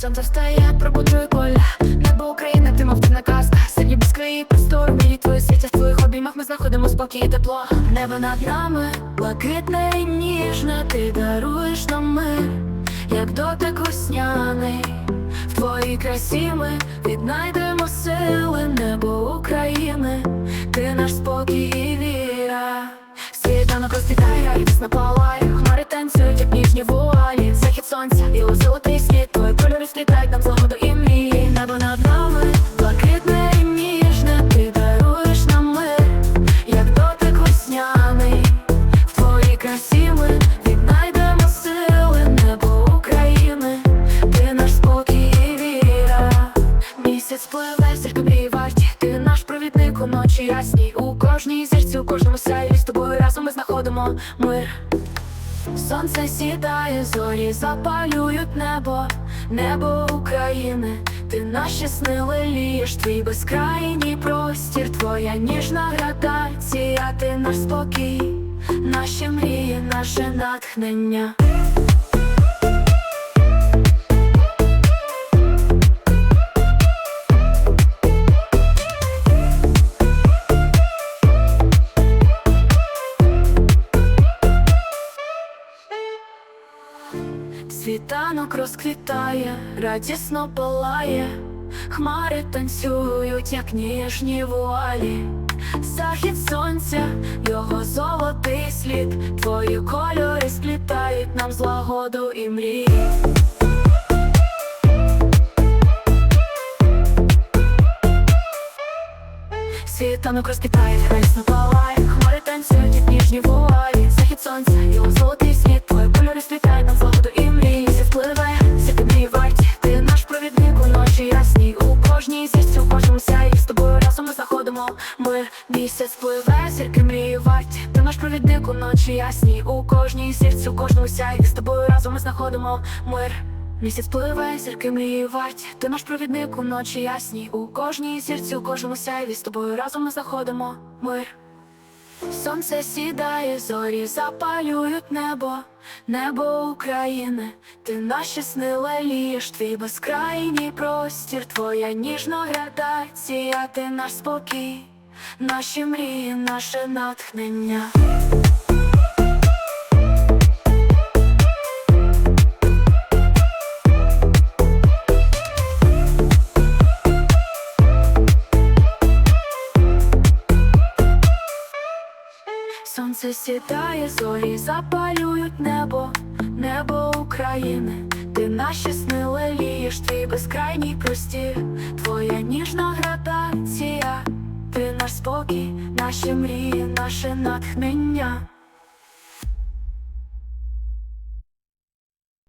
Сонце встає, пробуджує поля Небо України, ти мов темна казка. Сині без краї, простору, мені твої світі. В твоїх обіймах ми знаходимо спокій і тепло. Небо над нами, блакитне і ніжне. Ти даруєш нам мир, як дотик весняний. В твоїй красі ми віднайдемо сили. Небо України, ти наш спокій і віра. Світанок розцвітає, радісно палає. Хмари танцюють, як ніжні вуалі. Захід сонця і золотий кольори нам злагоду і мрії. Небо над нами, блакитне і ніжне Ти даруєш нам мир, як дотик весняний. В твоїй красі ми віднайдемо сили Небо України, ти наш спокій і віра. Місяць пливе, зірка мрії варті Ти наш провідник у ночі ясній У кожній зірці, у кожному сяйві З тобою разом ми знаходимо мир Сонце сідає, зорі запалюють небо, небо України, ти наші сни лелієш, твій безкрайній простір, твоя ніжна градація, ти наш спокій, наші мрії, наше натхнення. Світанок розквітає, радісно палає, хмари танцюють, як ніжні вуалі, захід сонця, його золотий слід, твої кольори сплітають нам злагоду і мрії. Світанок розквітає, радісно палає, ми мир. Місяць пливе, зірки мріювать ти наш провідник у ночі ясній, у кожній зірці, у кожному сяй з тобою разом ми знаходимо мир. Місяць пливе, зірки мріювать ти наш провідник у ночі ясній, у кожній зірці, у кожному сяйві, з тобою разом ми заходимо мир. Сонце сідає, зорі запалюють небо, небо України, ти наші сни лелієш, твій безкрайній простір, твоя ніжна градація, ти наш спокій, наші мрії, наше натхнення. Сонце сідає, зорі запалюють небо, небо України, ти наші сни лелієш, твій безкрайній простір, твоя ніжна градація, ти наш спокій, наші мрії, наше натхнення.